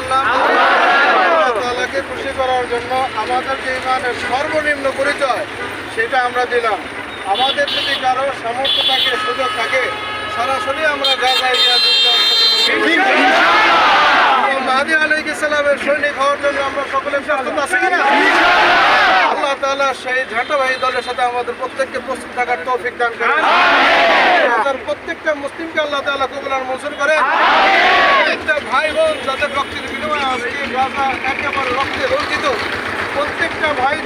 করলাম আল্লাহ তাআলাকে খুশি করার জন্য আমাদের যে ইমানের সর্বনিম্ন পরিচয় সেটা আমরা দিলাম। আমাদের যদি কারও সামর্থ্য থাকে সুযোগ থাকে সরাসরি আমরা গাজায় গিয়ে। মাহাদি আলাইহিস সালামের সৈনিক হওয়ার জন্য আমরা সকলে প্রস্তুত আছি কিনা? আল্লাহ তাআলা সেই ঝাঁটাবাহী দলের সাথে আমাদের প্রত্যেককে প্রস্তুত থাকার তৌফিক দান করেন। প্রত্যেকটা মুসলিমকে আল্লাহ তাআলা কবুল আর মঞ্জুর করেন।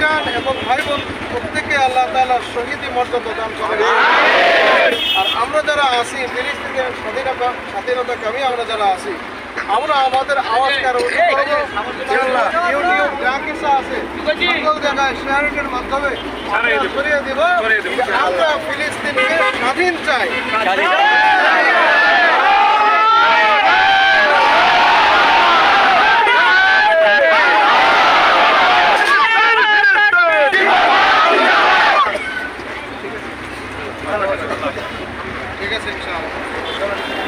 ভাইজান এবং ভাই বোন প্রত্যেককে আল্লাহ তাআলা শহীদি মর্যাদা দান করেন। আর আমরা যারা আছি ফিলিস্তিনের স্বাধীনতা স্বাধীনতা কামী আমরা যারা আসি আমরা আমাদের যা কিছু আছে সকল জায়গায় শেয়ারিংয়ের মাধ্যমে আমরা ছড়িয়ে দিব। আমরা ফিলিস্তিনকে স্বাধীন চাই। Herkes demiş.